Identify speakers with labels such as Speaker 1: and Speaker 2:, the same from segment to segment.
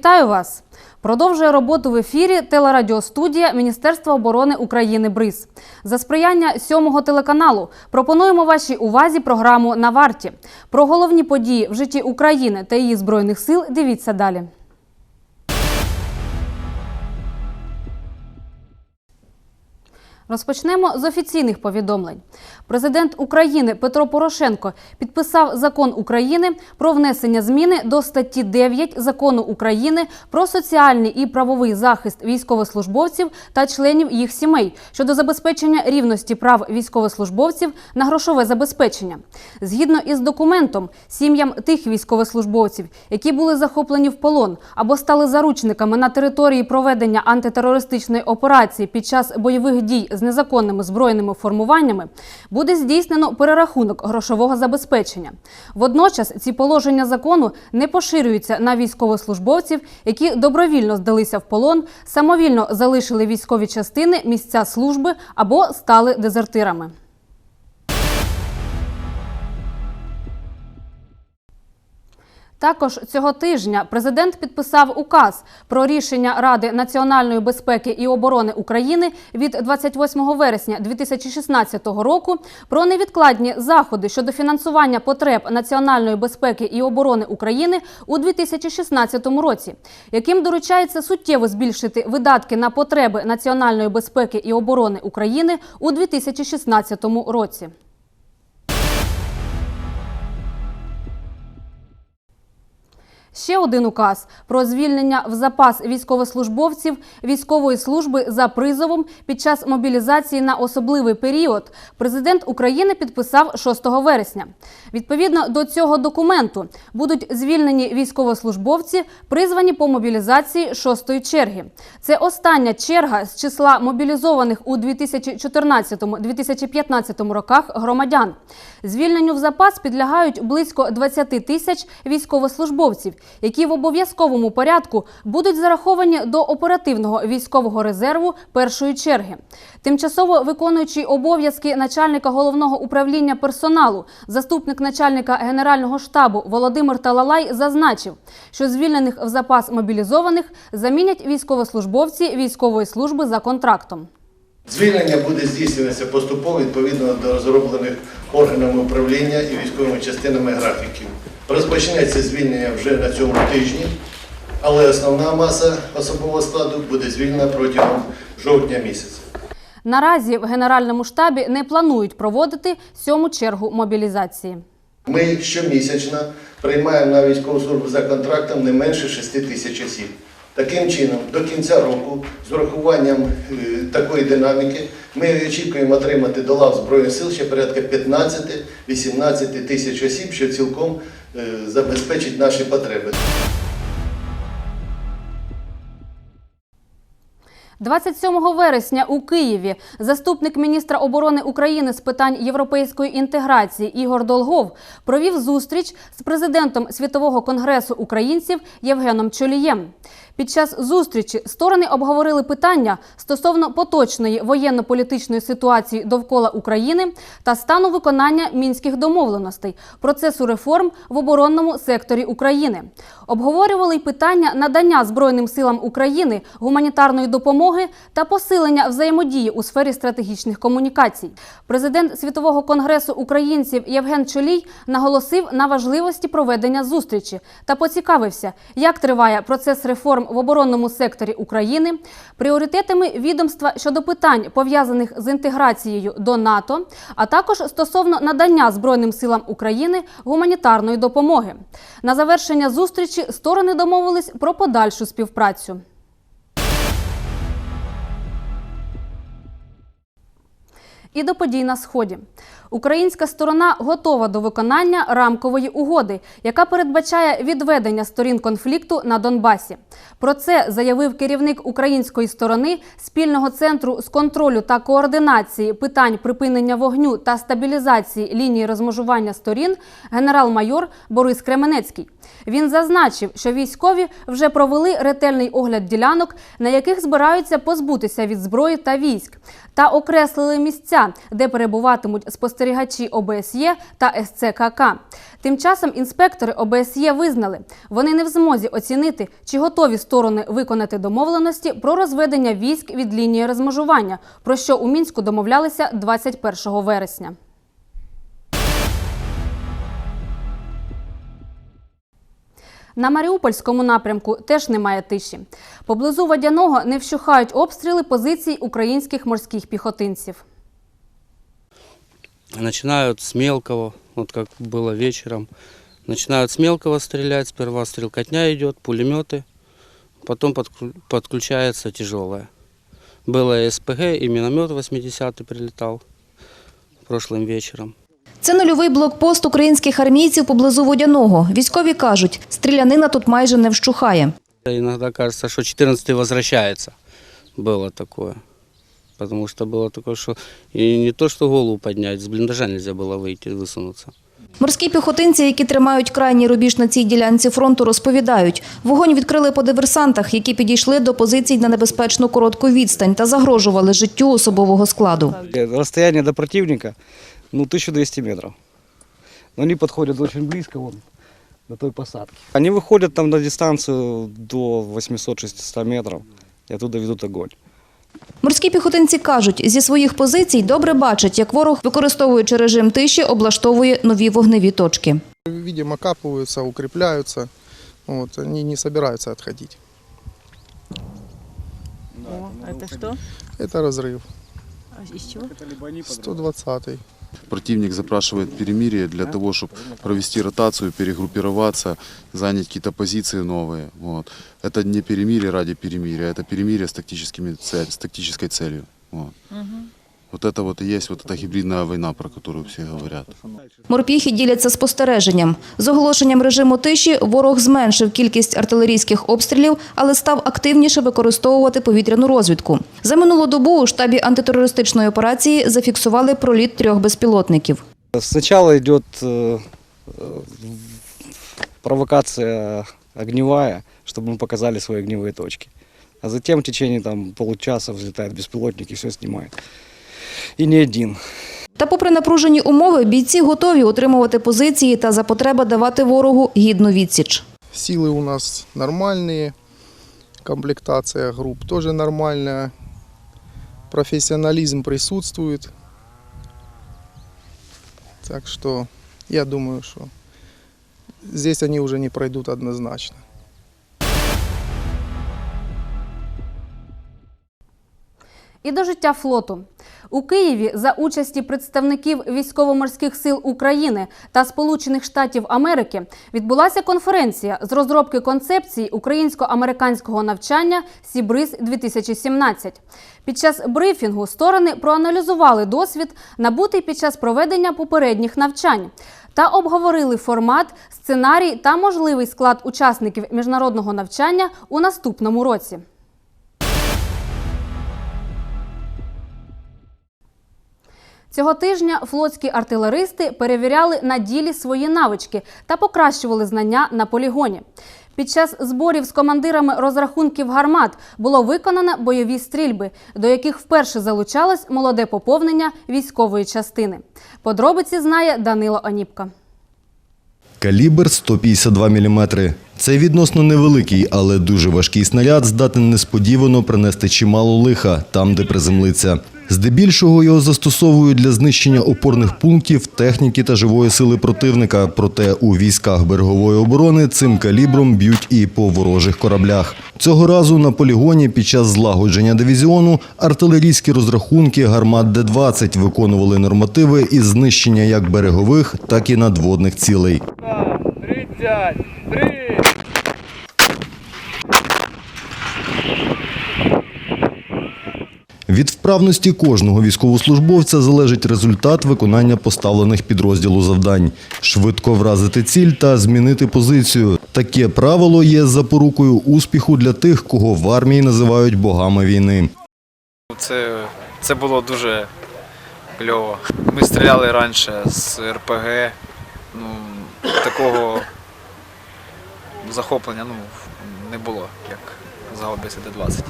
Speaker 1: Вітаю вас! Продовжує роботу в ефірі телерадіостудія Міністерства оборони України БРИЗ. За сприяння сьомого телеканалу пропонуємо вашій увазі програму на варті. Про головні події в житті України та її збройних сил дивіться далі. Розпочнемо з офіційних повідомлень. Президент України Петро Порошенко підписав закон України про внесення зміни до статті 9 закону України про соціальний і правовий захист військовослужбовців та членів їх сімей щодо забезпечення рівності прав військовослужбовців на грошове забезпечення. Згідно із документом, сім'ям тих військовослужбовців, які були захоплені в полон або стали заручниками на території проведення антитерористичної операції під час бойових дій з незаконними збройними формуваннями, буде здійснено перерахунок грошового забезпечення. Водночас ці положення закону не поширюються на військовослужбовців, які добровільно здалися в полон, самовільно залишили військові частини, місця служби або стали дезертирами. Також цього тижня президент підписав указ про рішення Ради національної безпеки і оборони України від 28 вересня 2016 року про невідкладні заходи щодо фінансування потреб національної безпеки і оборони України у 2016 році, яким доручається суттєво збільшити видатки на потреби національної безпеки і оборони України у 2016 році. Ще один указ про звільнення в запас військовослужбовців військової служби за призовом під час мобілізації на особливий період президент України підписав 6 вересня. Відповідно до цього документу будуть звільнені військовослужбовці, призвані по мобілізації шостої черги. Це остання черга з числа мобілізованих у 2014-2015 роках громадян. Звільненню в запас підлягають близько 20 тисяч військовослужбовців, які в обов'язковому порядку будуть зараховані до оперативного військового резерву першої черги. Тимчасово виконуючий обов'язки начальника головного управління персоналу, заступник начальника генерального штабу Володимир Талалай зазначив, що звільнених в запас мобілізованих замінять військовослужбовці військової служби за контрактом.
Speaker 2: Звільнення буде здійснюватися поступово відповідно до розроблених органами управління і військовими частинами графіків. Розпочнеться звільнення вже на цьому тижні, але основна маса особового складу буде звільнена протягом жовтня місяця.
Speaker 1: Наразі в Генеральному штабі не планують проводити сьому чергу мобілізації.
Speaker 2: Ми щомісячно приймаємо на військову службу за контрактом не менше 6 тисяч осіб. Таким чином, до кінця року, з урахуванням е, такої динаміки, ми очікуємо отримати до лав Збройних сил ще порядка 15-18 тисяч осіб, що цілком забезпечить наші потреби.
Speaker 1: 27 вересня у Києві заступник міністра оборони України з питань європейської інтеграції Ігор Долгов провів зустріч з президентом Світового конгресу українців Євгеном Чолієм. Під час зустрічі сторони обговорили питання стосовно поточної воєнно-політичної ситуації довкола України та стану виконання мінських домовленостей, процесу реформ в оборонному секторі України. Обговорювали й питання надання Збройним силам України гуманітарної допомоги та посилення взаємодії у сфері стратегічних комунікацій. Президент Світового конгресу українців Євген Чолій наголосив на важливості проведення зустрічі та поцікавився, як триває процес реформ в оборонному секторі України, пріоритетами відомства щодо питань пов'язаних з інтеграцією до НАТО, а також стосовно надання Збройним силам України гуманітарної допомоги. На завершення зустрічі сторони домовились про подальшу співпрацю. І до подій на сході. Українська сторона готова до виконання рамкової угоди, яка передбачає відведення сторін конфлікту на Донбасі. Про це заявив керівник української сторони спільного центру з контролю та координації питань припинення вогню та стабілізації лінії розмежування сторін генерал-майор Борис Кременецький. Він зазначив, що військові вже провели ретельний огляд ділянок, на яких збираються позбутися від зброї та військ, та окреслили місця, де перебуватимуть спостерігачі ОБСЄ та СЦКК. Тим часом інспектори ОБСЄ визнали, вони не в змозі оцінити, чи готові сторони виконати домовленості про розведення військ від лінії розмежування, про що у мінську домовлялися 21 вересня. На Маріупольському напрямку теж немає тиші. Поблизу водяного не вщухають обстріли позицій українських морських піхотинців.
Speaker 3: Начинают с мелкого, вот как было вечером. Начинают с мелкого стрелять, сперва стрелкотня идет, пулеметы, потом подклю- подключается тяжелая. Было и СПГ, и миномет 80-й прилетал прошлым вечером.
Speaker 4: Це нульовий блокпост українських армійців поблизу водяного. Військові кажуть, стрілянина тут майже не вщухає.
Speaker 3: Иногда кажется, что 14-й возвращается. Было такое. Потому что было такое, что и не то, что голову поднять, с блиндажа нельзя было выйти, высунуться.
Speaker 4: Морські піхотинці, які тримають крайній рубіж на цій ділянці фронту, розповідають, вогонь відкрили по диверсантах, які підійшли до позицій на небезпечну коротку відстань та загрожували життю особового складу.
Speaker 5: Расстояние до противника, ну, 1200 метров. Но они подходят очень близко, вон, до той посадки. Они выходят там на дистанцию до 800-600 метров и оттуда ведут огонь.
Speaker 4: Морські піхотинці кажуть, зі своїх позицій добре бачать, як ворог, використовуючи режим тиші, облаштовує нові вогневі точки.
Speaker 6: Видимо, окапываются, укрепляются. Вот, они не собираются отходить.
Speaker 7: О, это что?
Speaker 6: Это разрыв.
Speaker 7: А Из чего?
Speaker 6: 120-й.
Speaker 8: Противник запрашивает перемирие для того, чтобы провести ротацию, перегруппироваться, занять какие-то позиции новые. Вот. Это не перемирие ради перемирия, это перемирие с, тактическими цель, с тактической целью. Вот. вот это вот и есть вот эта гибридная война, про которую все говорят.
Speaker 4: Морпіхи діляться спостереженням. З оголошенням режиму тиші ворог зменшив кількість артилерійських обстрілів, але став активніше використовувати повітряну розвідку. За минулу добу у штабі антитерористичної операції зафіксували проліт трьох безпілотників.
Speaker 5: Сначала идет э, э, провокация огневая, чтобы мы показали свои огневые точки. А затем в течение там, получаса взлетает беспилотник и все снимает. И не один.
Speaker 4: Та попри напружені умови, бійці готові утримувати позиції та за потреби давати ворогу гідну відсіч.
Speaker 6: Силы у нас нормальные, комплектация групп тоже нормальная, профессионализм присутствует. Так что я думаю, что здесь они уже не пройдут однозначно.
Speaker 1: І до життя флоту. У Києві за участі представників військово-морських сил України та Сполучених Штатів Америки відбулася конференція з розробки концепції українсько-американського навчання Сібриз 2017 Під час брифінгу сторони проаналізували досвід, набутий під час проведення попередніх навчань, та обговорили формат, сценарій та можливий склад учасників міжнародного навчання у наступному році. Цього тижня флотські артилеристи перевіряли на ділі свої навички та покращували знання на полігоні. Під час зборів з командирами розрахунків гармат було виконано бойові стрільби, до яких вперше залучалось молоде поповнення військової частини. Подробиці знає Данило Аніпка.
Speaker 9: Калібр 152 мм. Це відносно невеликий, але дуже важкий снаряд здатен несподівано принести чимало лиха там, де приземлиться. Здебільшого його застосовують для знищення опорних пунктів, техніки та живої сили противника. Проте у військах берегової оборони цим калібром б'ють і по ворожих кораблях. Цього разу на полігоні під час злагодження дивізіону артилерійські розрахунки гармат Д-20 виконували нормативи із знищення як берегових, так і надводних цілей. Від вправності кожного військовослужбовця залежить результат виконання поставлених підрозділу завдань. Швидко вразити ціль та змінити позицію. Таке правило є запорукою успіху для тих, кого в армії називають богами війни.
Speaker 10: Це, це було дуже кльово. Ми стріляли раніше з РПГ. Ну, такого захоплення ну, не було, як з гаубиці Д-20.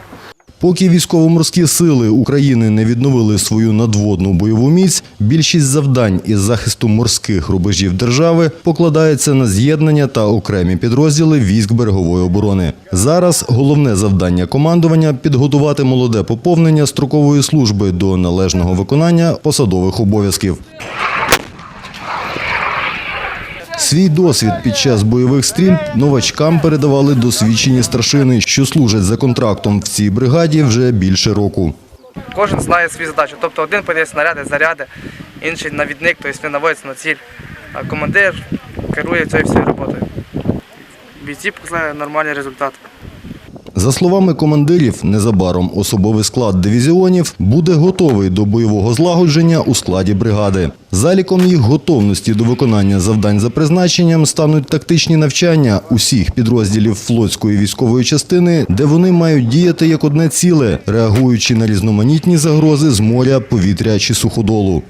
Speaker 9: Поки військово-морські сили України не відновили свою надводну бойову міць, більшість завдань із захисту морських рубежів держави покладається на з'єднання та окремі підрозділи військ берегової оборони. Зараз головне завдання командування підготувати молоде поповнення строкової служби до належного виконання посадових обов'язків. Свій досвід під час бойових стрільб новачкам передавали досвідчені старшини, що служать за контрактом в цій бригаді вже більше року.
Speaker 11: Кожен знає свою задачу. Тобто один подає снаряди, заряди, інший навідник, тобто він наводиться на ціль. А командир керує цією всією роботою. Бійці показали нормальний результат.
Speaker 9: За словами командирів, незабаром особовий склад дивізіонів буде готовий до бойового злагодження у складі бригади. Заліком їх готовності до виконання завдань за призначенням стануть тактичні навчання усіх підрозділів флотської військової частини, де вони мають діяти як одне ціле, реагуючи на різноманітні загрози з моря, повітря чи суходолу.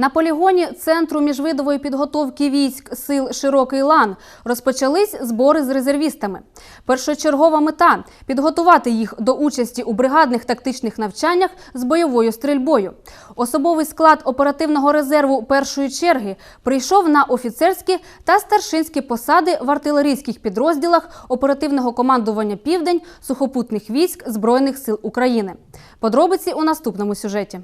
Speaker 1: На полігоні Центру міжвидової підготовки військ сил Широкий Лан розпочались збори з резервістами. Першочергова мета підготувати їх до участі у бригадних тактичних навчаннях з бойовою стрільбою. Особовий склад оперативного резерву першої черги прийшов на офіцерські та старшинські посади в артилерійських підрозділах оперативного командування Південь сухопутних військ Збройних сил України. Подробиці у наступному сюжеті.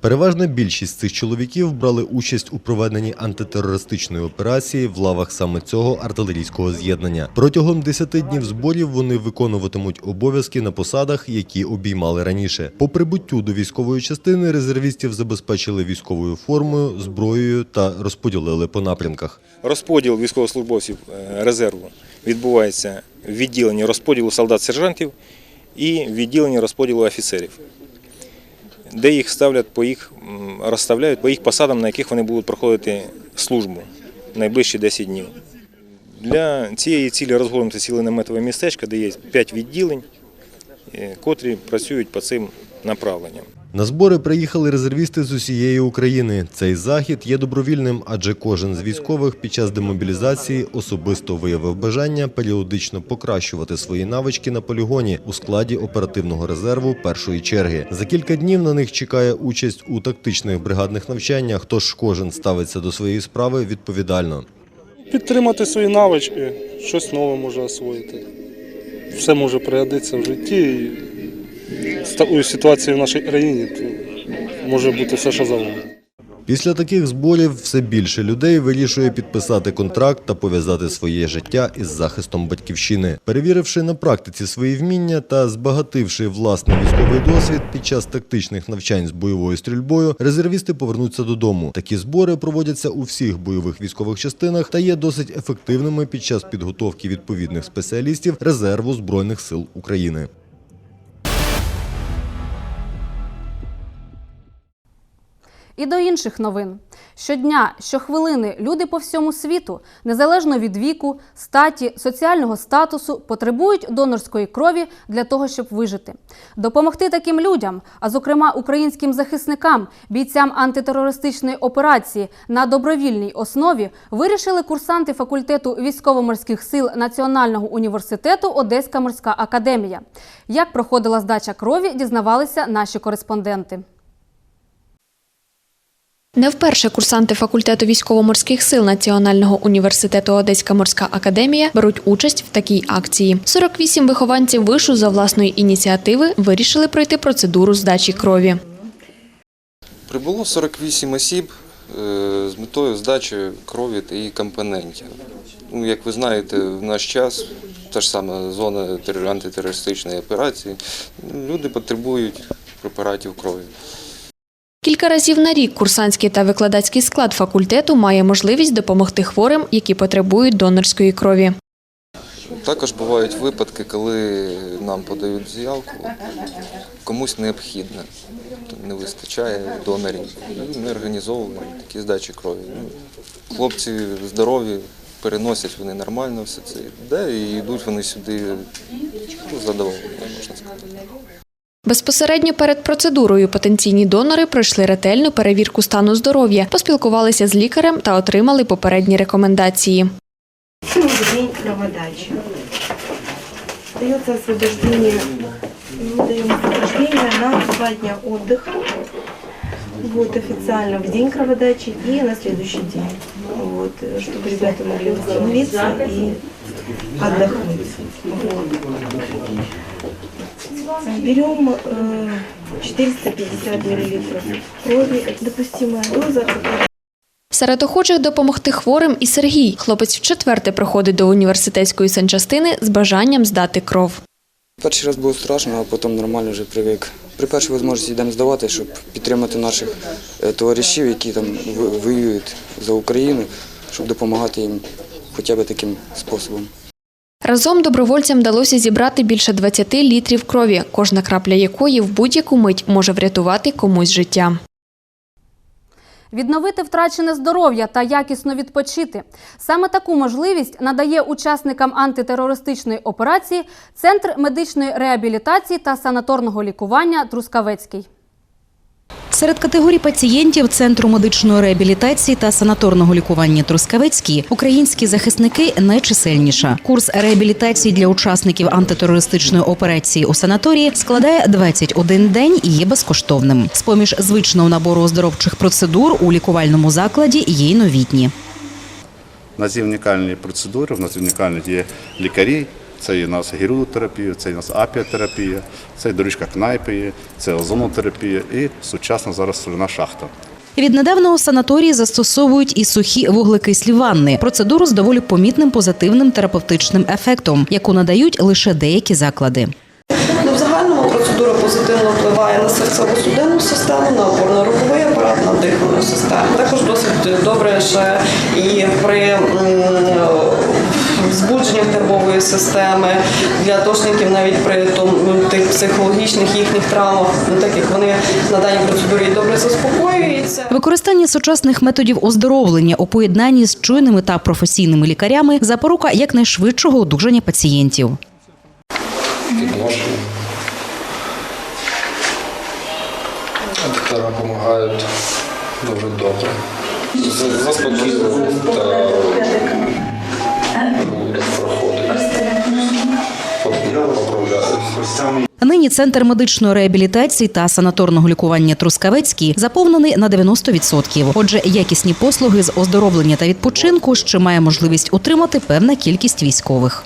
Speaker 9: Переважна більшість цих чоловіків брали участь у проведенні антитерористичної операції в лавах саме цього артилерійського з'єднання. Протягом 10 днів зборів вони виконуватимуть обов'язки на посадах, які обіймали раніше. По прибуттю до військової частини резервістів забезпечили військовою формою, зброєю та розподілили по напрямках.
Speaker 12: Розподіл військовослужбовців е, резерву відбувається в відділенні розподілу солдат-сержантів і відділенні розподілу офіцерів, де їх ставлять по їх розставляють по їх посадам, на яких вони будуть проходити службу найближчі 10 днів. Для цієї цілі розгорнуте ціле наметове містечко, де є 5 відділень, е, котрі працюють по цим направленням.
Speaker 9: На збори приїхали резервісти з усієї України. Цей захід є добровільним, адже кожен з військових під час демобілізації особисто виявив бажання періодично покращувати свої навички на полігоні у складі оперативного резерву першої черги. За кілька днів на них чекає участь у тактичних бригадних навчаннях, тож кожен ставиться до своєї справи відповідально.
Speaker 13: Підтримати свої навички, щось нове може освоїти. Все може пригодитися в житті. З такою ситуацією в нашій країні то може бути все, що завгодно.
Speaker 9: Після таких зборів все більше людей вирішує підписати контракт та пов'язати своє життя із захистом батьківщини. Перевіривши на практиці свої вміння та збагативши власний військовий досвід під час тактичних навчань з бойовою стрільбою, резервісти повернуться додому. Такі збори проводяться у всіх бойових військових частинах та є досить ефективними під час підготовки відповідних спеціалістів резерву збройних сил України.
Speaker 1: І до інших новин. Щодня, щохвилини люди по всьому світу, незалежно від віку, статі, соціального статусу, потребують донорської крові для того, щоб вижити. Допомогти таким людям, а зокрема українським захисникам, бійцям антитерористичної операції на добровільній основі, вирішили курсанти факультету військово-морських сил Національного університету Одеська морська академія. Як проходила здача крові, дізнавалися наші кореспонденти.
Speaker 14: Не вперше курсанти факультету військово-морських сил Національного університету Одеська морська академія беруть участь в такій акції. 48 вихованців вишу за власної ініціативи вирішили пройти процедуру здачі крові.
Speaker 15: Прибуло 48 осіб е, з метою здачі крові та її компонентів. Ну, як ви знаєте, в наш час та ж сама зона антитерористичної операції, люди потребують препаратів крові.
Speaker 14: Кілька разів на рік курсантський та викладацький склад факультету має можливість допомогти хворим, які потребують донорської крові.
Speaker 15: Також бувають випадки, коли нам подають заявку, комусь необхідно, не вистачає донорів. І Ми організовуємо такі здачі крові. Ну, Хлопці здорові, переносять вони нормально все це і йдуть вони сюди ну, задоволені, можна сказати.
Speaker 14: Безпосередньо перед процедурою потенційні донори пройшли ретельну перевірку стану здоров'я, поспілкувалися з лікарем та отримали попередні рекомендації.
Speaker 16: день кроводачи. Дается освобождение, мы даем освобождение на два дня отдыха. Вот официально в день кроводачи и на следующий день. Вот, э, чтобы ребята могли восстановиться и отдохнуть. Вот. Берем э, 450 миллилитров крови, допустимая доза.
Speaker 14: Серед охочих допомогти хворим і Сергій. Хлопець вчетверте приходить до університетської санчастини з бажанням здати кров.
Speaker 17: Перший раз було страшно, а потім нормально вже привик. При першій можливості йдемо здавати, щоб підтримати наших е, товаришів, які там воюють за Україну, щоб допомагати їм хоча б таким способом.
Speaker 14: Разом добровольцям вдалося зібрати більше 20 літрів крові, кожна крапля якої в будь-яку мить може врятувати комусь життя.
Speaker 1: Відновити втрачене здоров'я та якісно відпочити. Саме таку можливість надає учасникам антитерористичної операції Центр медичної реабілітації та санаторного лікування Трускавецький.
Speaker 18: Серед категорій пацієнтів Центру медичної реабілітації та санаторного лікування Трускавецький українські захисники найчисельніша. Курс реабілітації для учасників антитерористичної операції у санаторії складає 21 день і є безкоштовним. З поміж звичного набору оздоровчих процедур у лікувальному закладі є й новітні.
Speaker 19: У нас є унікальні процедури, у нас унікальні є лікарі. Це і у нас гірудотерапія, це і у нас апіотерапія, це і доріжка кнайпи, є, це озонотерапія і сучасна зараз соляна шахта.
Speaker 18: Віднедавна у санаторії застосовують і сухі вуглекислі ванни. Процедуру з доволі помітним позитивним терапевтичним ефектом, яку надають лише деякі заклади.
Speaker 20: Ну, в загальному процедура позитивно впливає на серцево-судинну систему, на опорно-руховий апарат, на дихальну систему. Також досить добре ще і при м, збудженнях нервової системи для атошників навіть при тому, тих психологічних їхніх травмах, ну, так як вони на даній процедурі добре заспокоюються.
Speaker 18: Використання сучасних методів оздоровлення у поєднанні з чуйними та професійними лікарями запорука якнайшвидшого одужання пацієнтів.
Speaker 21: Підношення. Доктора допомагають дуже добре. Заспокійливо та
Speaker 18: Нині центр медичної реабілітації та санаторного лікування Трускавецький заповнений на 90%. Отже, якісні послуги з оздоровлення та відпочинку ще має можливість утримати певна кількість військових.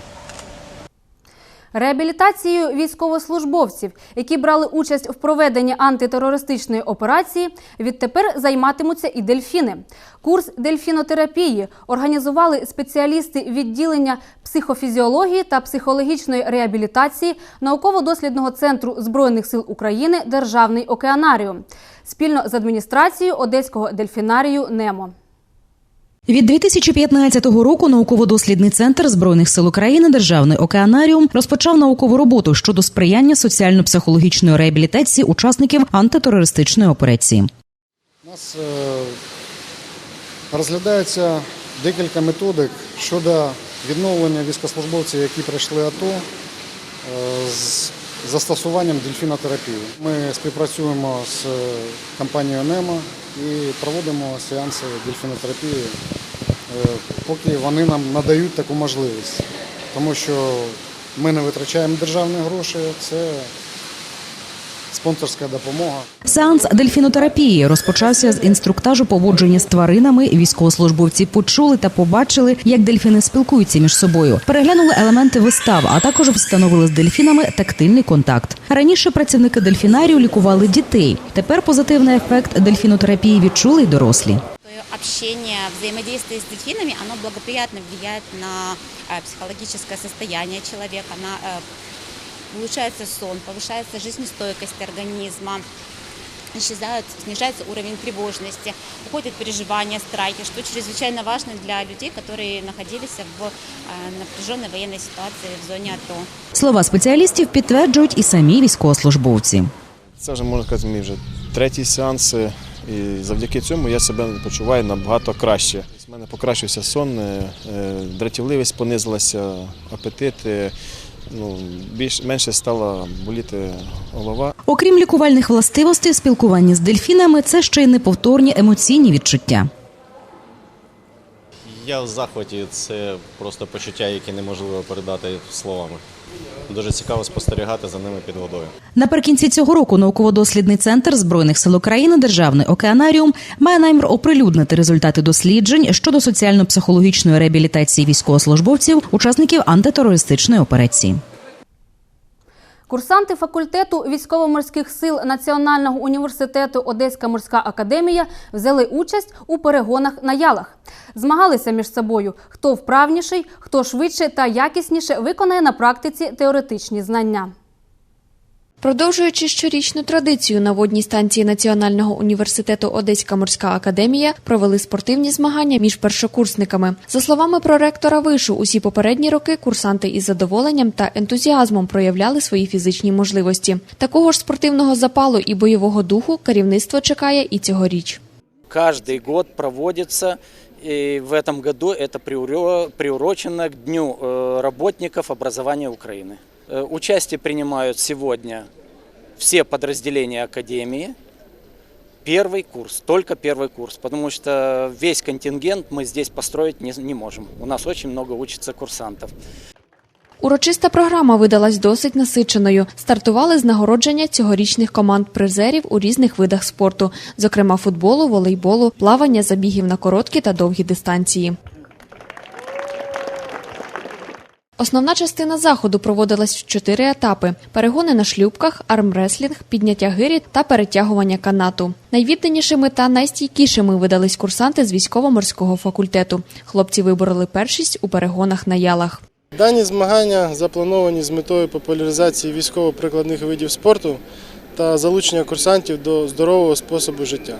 Speaker 1: Реабілітацією військовослужбовців, які брали участь в проведенні антитерористичної операції, відтепер займатимуться і дельфіни. Курс дельфінотерапії організували спеціалісти відділення психофізіології та психологічної реабілітації науково-дослідного центру Збройних сил України Державний океанаріум спільно з адміністрацією Одеського дельфінарію Немо.
Speaker 18: Від 2015 року науково-дослідний центр збройних сил України Державний океанаріум розпочав наукову роботу щодо сприяння соціально-психологічної реабілітації учасників антитерористичної операції.
Speaker 22: У нас е, розглядається декілька методик щодо відновлення військовослужбовців, які пройшли АТО е, з застосуванням дельфінотерапії. Ми співпрацюємо з компанією Немо і проводимо сеанси дельфінотерапії, е, поки вони нам надають таку можливість. Тому що ми не витрачаємо державні гроші, це спонсорська допомога.
Speaker 18: Сеанс дельфінотерапії розпочався з інструктажу поводження з тваринами. Військовослужбовці почули та побачили, як дельфіни спілкуються між собою. Переглянули елементи вистав, а також встановили з дельфінами тактильний контакт. Раніше працівники дельфінарію лікували дітей. Тепер позитивний ефект дельфінотерапії відчули й дорослі.
Speaker 23: общение, взаимодействие с дельфинами, оно благоприятно влияет на э, психологическое состояние человека, на, э, улучшается сон, повышается жизнестойкость организма, исчезает, снижается уровень тревожности, уходят переживания, страхи, что чрезвычайно важно для людей, которые находились в э, напряженной военной ситуации в зоне АТО.
Speaker 18: Слова спеціалістів підтверджують і самі військовослужбовці.
Speaker 24: Це вже можна сказати, мій вже третій сеанс, е, і завдяки цьому я себе почуваю набагато краще. У мене покращився сон, е, е, дратівливість понизилася, апетит, е, ну, більш менше стала боліти голова.
Speaker 18: Окрім лікувальних властивостей, спілкування з дельфінами це ще й неповторні емоційні відчуття.
Speaker 25: Я в захваті. Це просто почуття, які неможливо передати словами. Дуже цікаво спостерігати за ними під водою.
Speaker 18: Наприкінці цього року науково-дослідний центр збройних сил України Державний океанаріум має намір оприлюднити результати досліджень щодо соціально-психологічної реабілітації військовослужбовців, учасників антитерористичної операції.
Speaker 1: Курсанти факультету військово-морських сил Національного університету Одеська морська академія взяли участь у перегонах на ялах. Змагалися між собою, хто вправніший, хто швидше та якісніше виконає на практиці теоретичні знання.
Speaker 14: Продовжуючи щорічну традицію на водній станції Національного університету Одеська морська академія провели спортивні змагання між першокурсниками. За словами проректора вишу, усі попередні роки курсанти із задоволенням та ентузіазмом проявляли свої фізичні можливості. Такого ж спортивного запалу і бойового духу керівництво чекає і цьогоріч.
Speaker 26: Каждый год проводится, и в этом году это приуро- приурочено к Дню э, работников образования Украины. Э, Участие принимают сегодня все подразделения Академии. первый курс, только первый курс, потому что весь контингент мы здесь построить не, не можем. У нас очень много учится курсантов.
Speaker 14: Урочиста програма видалась досить насиченою. Стартували з нагородження цьогорічних команд призерів у різних видах спорту, зокрема футболу, волейболу, плавання, забігів на короткі та довгі дистанції. Основна частина заходу проводилась в чотири етапи: перегони на шлюбках, армреслінг, підняття гирі та перетягування канату. Найвідданішими та найстійкішими видались курсанти з військово-морського факультету. Хлопці вибороли першість у перегонах на ялах.
Speaker 27: Дані змагання заплановані з метою популяризації військово-прикладних видів спорту та залучення курсантів до здорового способу життя.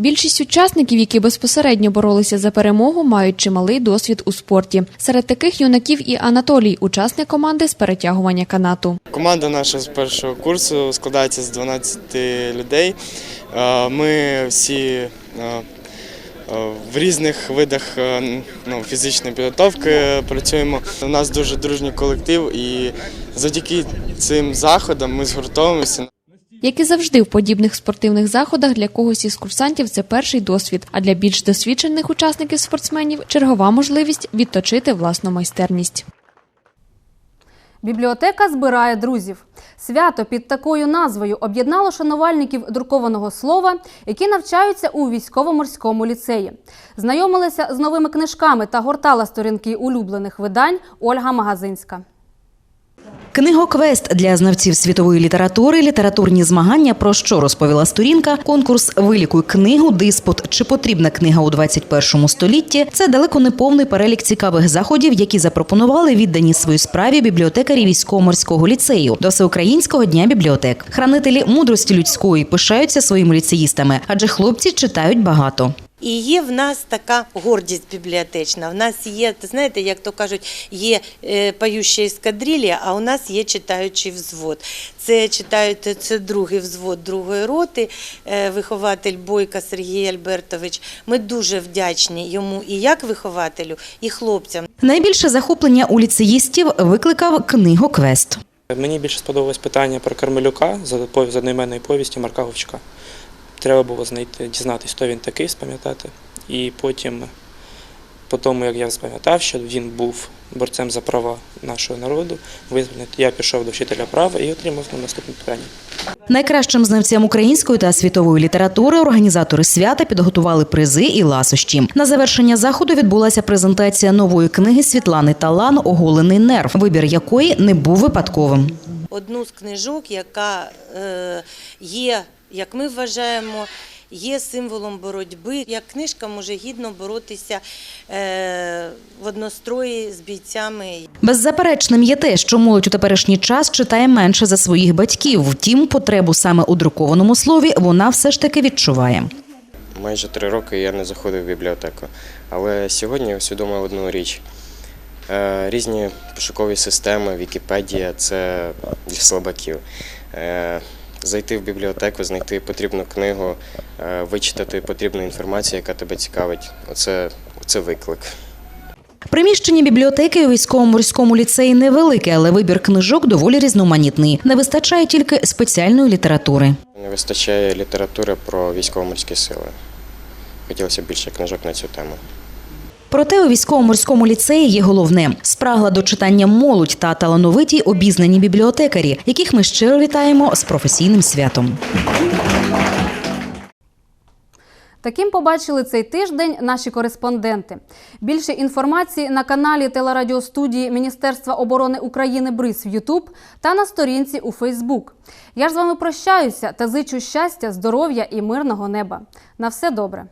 Speaker 14: Більшість учасників, які безпосередньо боролися за перемогу, мають чималий досвід у спорті. Серед таких юнаків і Анатолій, учасник команди з перетягування канату.
Speaker 28: Команда наша з першого курсу складається з 12 людей. Е, Ми всі е, в різних видах е, ну, фізичної підготовки працюємо. У нас дуже дружній колектив, і завдяки цим заходам ми згуртовуємося.
Speaker 14: Як і завжди в подібних спортивних заходах для когось із курсантів це перший досвід, а для більш досвідчених учасників спортсменів чергова можливість відточити власну майстерність.
Speaker 1: Бібліотека збирає друзів. Свято під такою назвою об'єднало шанувальників друкованого слова, які навчаються у військово-морському ліцеї. Знайомилися з новими книжками та гортала сторінки улюблених видань Ольга Магазинська.
Speaker 18: Книгоквест для знавців світової літератури, літературні змагання про що розповіла сторінка, конкурс Вилікуй книгу, диспут чи потрібна книга у 21 столітті. Це далеко не повний перелік цікавих заходів, які запропонували віддані своїй справі бібліотекарі військово-морського ліцею до всеукраїнського дня бібліотек. Хранителі мудрості людської пишаються своїми ліцеїстами, адже хлопці читають багато.
Speaker 29: І є в нас така гордість бібліотечна. В нас є, ти знаєте, як то кажуть, є е, пающа ескадрилья, а у нас є читаючий взвод. Це читають це другий взвод другої роти, е, вихователь Бойка Сергій Альбертович. Ми дуже вдячні йому і як вихователю, і хлопцям.
Speaker 18: Найбільше захоплення у ліцеїстів викликав книгоквест.
Speaker 30: Мені більше сподобалось питання про Кармелюка з пов- з одноіменної повісті Марка Говчука. Треба було знайти, дізнатися, хто він такий, спам'ятати. І потім, по тому, як я спам'ятав, що він був борцем за права нашого народу, визволити, я пішов до вчителя права і отримав на наступне питання.
Speaker 18: Найкращим знавцям української та світової літератури організатори свята підготували призи і ласощі. На завершення заходу відбулася презентація нової книги Світлани Талан Оголений нерв, вибір якої не був випадковим.
Speaker 29: Одну з книжок, яка е, є, як ми вважаємо, є символом боротьби. Як книжка може гідно боротися е, в однострої з бійцями.
Speaker 18: Беззаперечним є те, що молодь у теперішній час читає менше за своїх батьків. Втім, потребу саме у друкованому слові вона все ж таки відчуває.
Speaker 31: Майже три роки я не заходив в бібліотеку. Але сьогодні я усвідомив одну річ. Е, Різні пошукові системи, Вікіпедія це для слабаків. Зайти в бібліотеку, знайти потрібну книгу, е, вичитати потрібну інформацію, яка тебе цікавить. Оце, це виклик.
Speaker 18: Приміщення бібліотеки у військово-морському ліцеї невелике, але вибір книжок доволі різноманітний. Не вистачає тільки спеціальної літератури.
Speaker 31: Не вистачає літератури про військово-морські сили. Хотілося б більше книжок на цю тему.
Speaker 18: Проте у військово-морському ліцеї є головне спрагла до читання молодь та талановиті обізнані бібліотекарі, яких ми щиро вітаємо з професійним святом.
Speaker 1: Таким побачили цей тиждень наші кореспонденти. Більше інформації на каналі телерадіостудії Міністерства оборони України БРИЗ в Ютуб та на сторінці у Фейсбук. Я ж з вами прощаюся та зичу щастя, здоров'я і мирного неба. На все добре.